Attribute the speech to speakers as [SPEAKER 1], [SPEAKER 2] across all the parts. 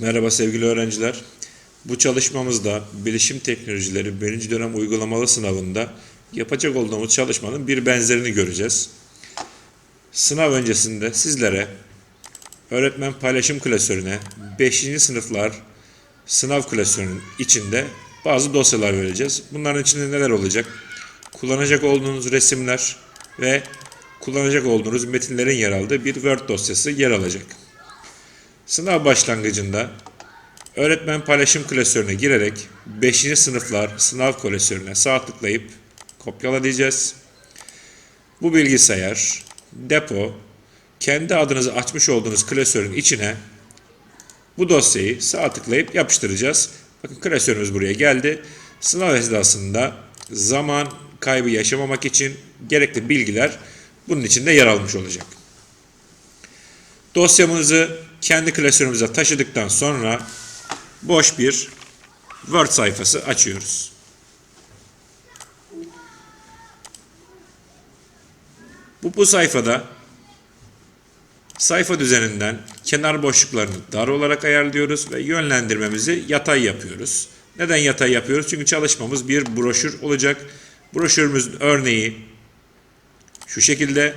[SPEAKER 1] Merhaba sevgili öğrenciler. Bu çalışmamızda bilişim teknolojileri 1. dönem uygulamalı sınavında yapacak olduğumuz çalışmanın bir benzerini göreceğiz. Sınav öncesinde sizlere öğretmen paylaşım klasörüne 5. sınıflar sınav klasörünün içinde bazı dosyalar vereceğiz. Bunların içinde neler olacak? Kullanacak olduğunuz resimler ve kullanacak olduğunuz metinlerin yer aldığı bir Word dosyası yer alacak. Sınav başlangıcında öğretmen paylaşım klasörüne girerek 5. sınıflar sınav klasörüne sağ tıklayıp kopyala diyeceğiz. Bu bilgisayar, depo, kendi adınızı açmış olduğunuz klasörün içine bu dosyayı sağ tıklayıp yapıştıracağız. Bakın klasörümüz buraya geldi. Sınav esnasında zaman kaybı yaşamamak için gerekli bilgiler bunun içinde yer almış olacak. Dosyamızı kendi klasörümüze taşıdıktan sonra boş bir Word sayfası açıyoruz. Bu, bu sayfada sayfa düzeninden kenar boşluklarını dar olarak ayarlıyoruz ve yönlendirmemizi yatay yapıyoruz. Neden yatay yapıyoruz? Çünkü çalışmamız bir broşür olacak. Broşürümüzün örneği şu şekilde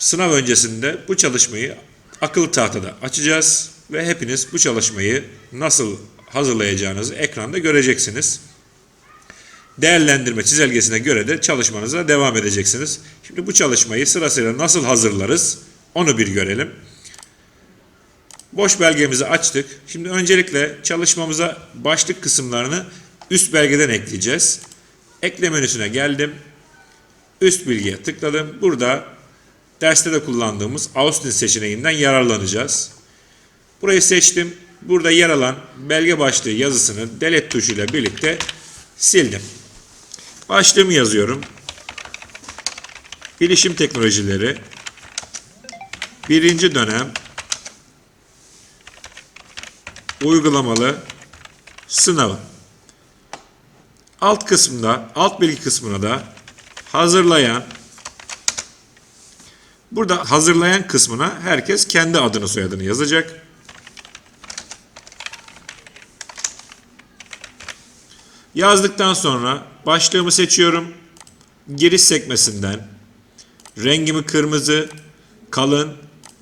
[SPEAKER 1] Sınav öncesinde bu çalışmayı akıl tahtada açacağız ve hepiniz bu çalışmayı nasıl hazırlayacağınızı ekranda göreceksiniz. Değerlendirme çizelgesine göre de çalışmanıza devam edeceksiniz. Şimdi bu çalışmayı sırasıyla nasıl hazırlarız onu bir görelim. Boş belgemizi açtık. Şimdi öncelikle çalışmamıza başlık kısımlarını üst belgeden ekleyeceğiz. Ekle menüsüne geldim. Üst bilgiye tıkladım. Burada derste de kullandığımız Austin seçeneğinden yararlanacağız. Burayı seçtim. Burada yer alan belge başlığı yazısını delete tuşuyla birlikte sildim. Başlığımı yazıyorum. Bilişim teknolojileri birinci dönem uygulamalı sınavı. Alt kısmında, alt bilgi kısmına da hazırlayan Burada hazırlayan kısmına herkes kendi adını soyadını yazacak. Yazdıktan sonra başlığımı seçiyorum. Giriş sekmesinden rengimi kırmızı, kalın,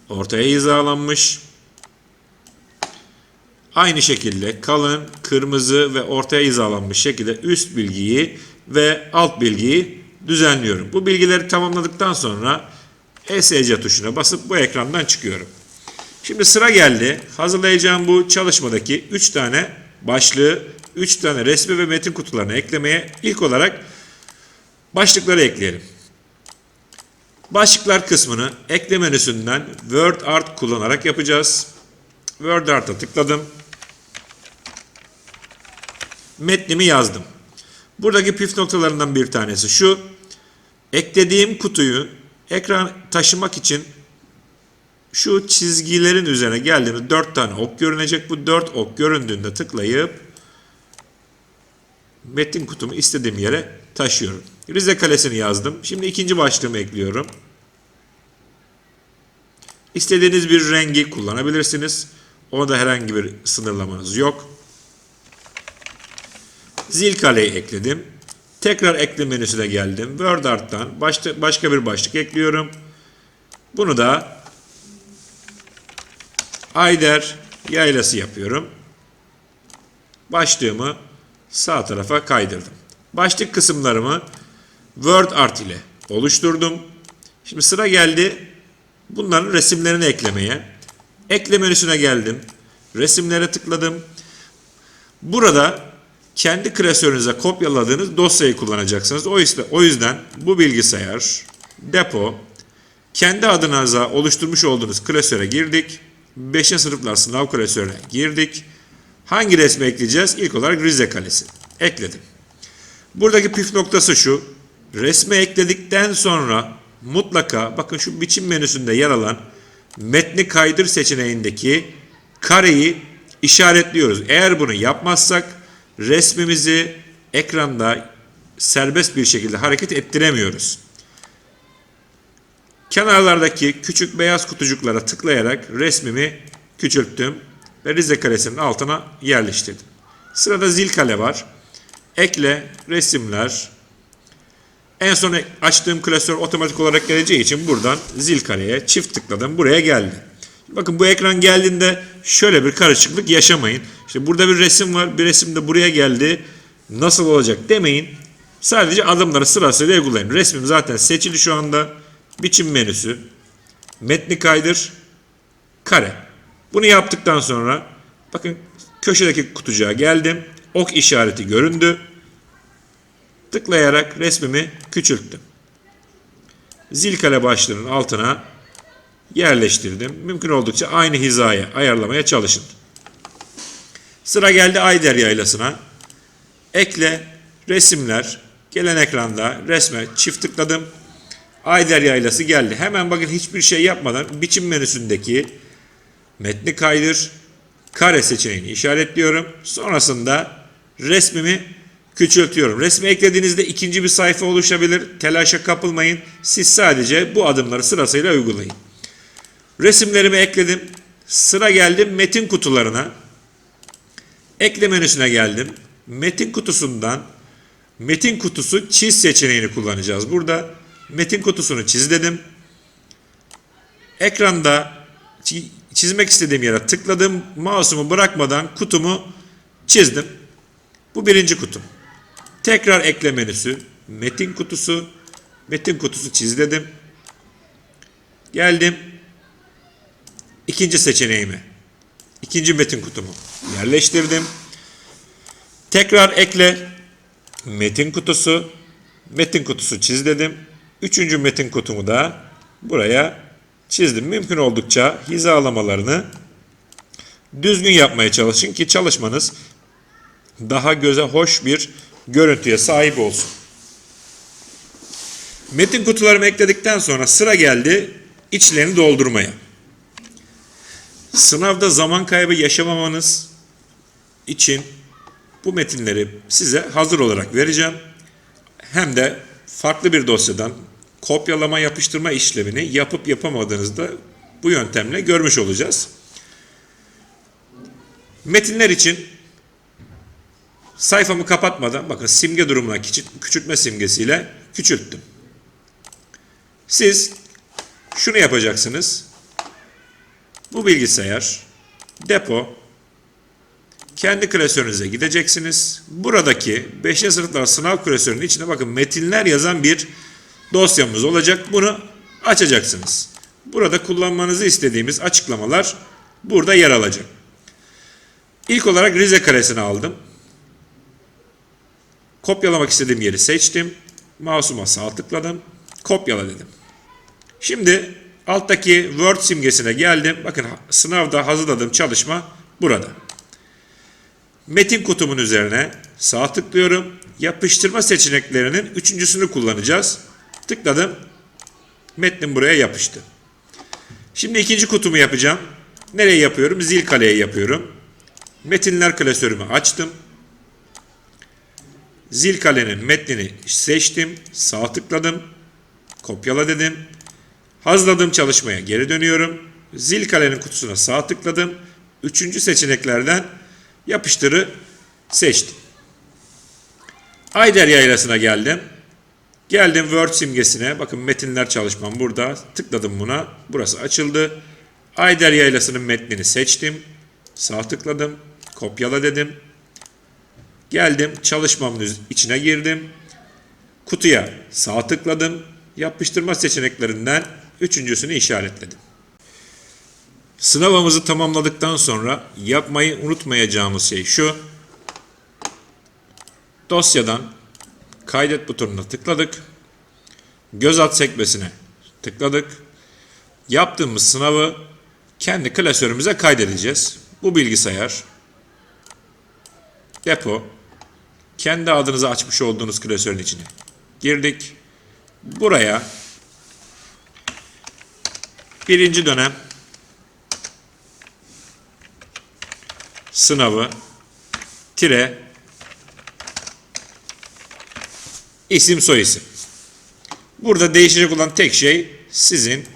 [SPEAKER 1] ortaya hizalanmış. Aynı şekilde kalın, kırmızı ve ortaya hizalanmış şekilde üst bilgiyi ve alt bilgiyi düzenliyorum. Bu bilgileri tamamladıktan sonra ESC tuşuna basıp bu ekrandan çıkıyorum. Şimdi sıra geldi. Hazırlayacağım bu çalışmadaki 3 tane başlığı, 3 tane resmi ve metin kutularını eklemeye ilk olarak başlıkları ekleyelim. Başlıklar kısmını ekle menüsünden Word Art kullanarak yapacağız. Word Art'a tıkladım. Metnimi yazdım. Buradaki püf noktalarından bir tanesi şu. Eklediğim kutuyu ekran taşımak için şu çizgilerin üzerine geldiğinde 4 tane ok görünecek. Bu 4 ok göründüğünde tıklayıp metin kutumu istediğim yere taşıyorum. Rize Kalesi'ni yazdım. Şimdi ikinci başlığımı ekliyorum. İstediğiniz bir rengi kullanabilirsiniz. Ona da herhangi bir sınırlamanız yok. Zil kaleyi ekledim. Tekrar ekle menüsüne geldim. Word Art'tan başta, başka bir başlık ekliyorum. Bunu da Ayder yaylası yapıyorum. Başlığımı sağ tarafa kaydırdım. Başlık kısımlarımı Word Art ile oluşturdum. Şimdi sıra geldi bunların resimlerini eklemeye. Ekle menüsüne geldim. Resimlere tıkladım. Burada kendi klasörünüze kopyaladığınız dosyayı kullanacaksınız. O yüzden, o yüzden bu bilgisayar, depo, kendi adınıza oluşturmuş olduğunuz klasöre girdik. 5. sınıflar sınav klasörüne girdik. Hangi resmi ekleyeceğiz? İlk olarak Rize Kalesi. Ekledim. Buradaki püf noktası şu. Resmi ekledikten sonra mutlaka bakın şu biçim menüsünde yer alan metni kaydır seçeneğindeki kareyi işaretliyoruz. Eğer bunu yapmazsak resmimizi ekranda serbest bir şekilde hareket ettiremiyoruz. Kenarlardaki küçük beyaz kutucuklara tıklayarak resmimi küçülttüm ve Rize karesinin altına yerleştirdim. Sırada zil kale var. Ekle, resimler. En son açtığım klasör otomatik olarak geleceği için buradan zil kareye çift tıkladım. Buraya geldi. Bakın bu ekran geldiğinde şöyle bir karışıklık yaşamayın. İşte burada bir resim var. Bir resim de buraya geldi. Nasıl olacak demeyin. Sadece adımları sırasıyla uygulayın. Resmim zaten seçili şu anda. Biçim menüsü. Metni kaydır. Kare. Bunu yaptıktan sonra bakın köşedeki kutucuğa geldim. Ok işareti göründü. Tıklayarak resmimi küçülttüm. Zil kale başlığının altına yerleştirdim. Mümkün oldukça aynı hizaya ayarlamaya çalışın. Sıra geldi Ayder yaylasına. Ekle, resimler, gelen ekranda resme çift tıkladım. Ayder yaylası geldi. Hemen bakın hiçbir şey yapmadan biçim menüsündeki metni kaydır, kare seçeneğini işaretliyorum. Sonrasında resmimi küçültüyorum. Resmi eklediğinizde ikinci bir sayfa oluşabilir. Telaşa kapılmayın. Siz sadece bu adımları sırasıyla uygulayın. Resimlerimi ekledim. Sıra geldi metin kutularına. Ekle menüsüne geldim. Metin kutusundan metin kutusu çiz seçeneğini kullanacağız. Burada metin kutusunu çiz dedim. Ekranda çi- çizmek istediğim yere tıkladım. Mouse'umu bırakmadan kutumu çizdim. Bu birinci kutum. Tekrar ekle menüsü. Metin kutusu. Metin kutusu çiz dedim. Geldim. İkinci seçeneğimi. İkinci metin kutumu yerleştirdim. Tekrar ekle. Metin kutusu. Metin kutusu çiz dedim. Üçüncü metin kutumu da buraya çizdim. Mümkün oldukça hizalamalarını düzgün yapmaya çalışın ki çalışmanız daha göze hoş bir görüntüye sahip olsun. Metin kutularımı ekledikten sonra sıra geldi içlerini doldurmaya. Sınavda zaman kaybı yaşamamanız için bu metinleri size hazır olarak vereceğim. Hem de farklı bir dosyadan kopyalama yapıştırma işlemini yapıp yapamadığınızda bu yöntemle görmüş olacağız. Metinler için sayfamı kapatmadan bakın simge durumuna küçült- küçültme simgesiyle küçülttüm. Siz şunu yapacaksınız. Bu bilgisayar depo kendi klasörünüze gideceksiniz. Buradaki 5. sınıflar sınav klasörünün içine bakın metinler yazan bir dosyamız olacak. Bunu açacaksınız. Burada kullanmanızı istediğimiz açıklamalar burada yer alacak. İlk olarak Rize karesini aldım. Kopyalamak istediğim yeri seçtim. Mouse'uma sağ tıkladım. Kopyala dedim. Şimdi alttaki Word simgesine geldim. Bakın sınavda hazırladığım çalışma burada. Metin kutumun üzerine sağ tıklıyorum. Yapıştırma seçeneklerinin üçüncüsünü kullanacağız. Tıkladım. Metnim buraya yapıştı. Şimdi ikinci kutumu yapacağım. Nereye yapıyorum? Zil kaleye yapıyorum. Metinler klasörümü açtım. Zil kalenin metnini seçtim. Sağ tıkladım. Kopyala dedim. Hazırladığım çalışmaya geri dönüyorum. Zil kalenin kutusuna sağ tıkladım. Üçüncü seçeneklerden yapıştırı seçtim. Ayder yaylasına geldim. Geldim Word simgesine. Bakın metinler çalışmam burada. Tıkladım buna. Burası açıldı. Ayder yaylasının metnini seçtim. Sağ tıkladım. Kopyala dedim. Geldim çalışmamın içine girdim. Kutuya sağ tıkladım. Yapıştırma seçeneklerinden üçüncüsünü işaretledim. Sınavımızı tamamladıktan sonra yapmayı unutmayacağımız şey şu. Dosyadan kaydet butonuna tıkladık. Göz at sekmesine tıkladık. Yaptığımız sınavı kendi klasörümüze kaydedeceğiz. Bu bilgisayar depo kendi adınıza açmış olduğunuz klasörün içine girdik. Buraya birinci dönem sınavı tire isim soyisim. Burada değişecek olan tek şey sizin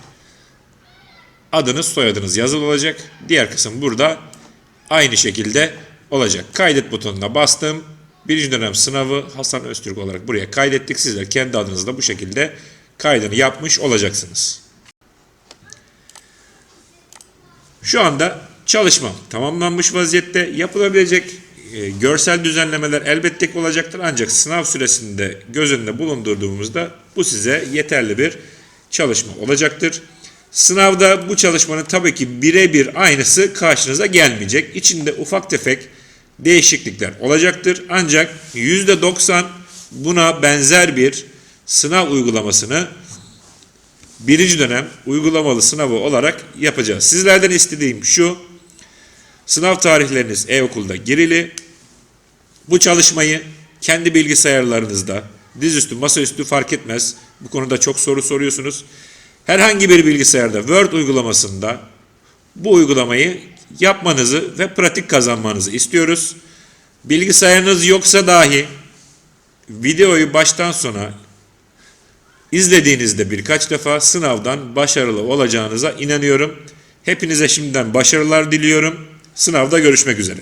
[SPEAKER 1] adınız soyadınız yazılı olacak. Diğer kısım burada aynı şekilde olacak. Kaydet butonuna bastım. Birinci dönem sınavı Hasan Öztürk olarak buraya kaydettik. Sizler kendi adınızla bu şekilde kaydını yapmış olacaksınız. Şu anda çalışma tamamlanmış vaziyette. Yapılabilecek e, görsel düzenlemeler elbette ki olacaktır. Ancak sınav süresinde göz önünde bulundurduğumuzda bu size yeterli bir çalışma olacaktır. Sınavda bu çalışmanın tabii ki birebir aynısı karşınıza gelmeyecek. İçinde ufak tefek değişiklikler olacaktır. Ancak %90 buna benzer bir sınav uygulamasını birinci dönem uygulamalı sınavı olarak yapacağız. Sizlerden istediğim şu, sınav tarihleriniz e-okulda girili. Bu çalışmayı kendi bilgisayarlarınızda, dizüstü, masaüstü fark etmez. Bu konuda çok soru soruyorsunuz. Herhangi bir bilgisayarda Word uygulamasında bu uygulamayı yapmanızı ve pratik kazanmanızı istiyoruz. Bilgisayarınız yoksa dahi videoyu baştan sona İzlediğinizde birkaç defa sınavdan başarılı olacağınıza inanıyorum. Hepinize şimdiden başarılar diliyorum. Sınavda görüşmek üzere.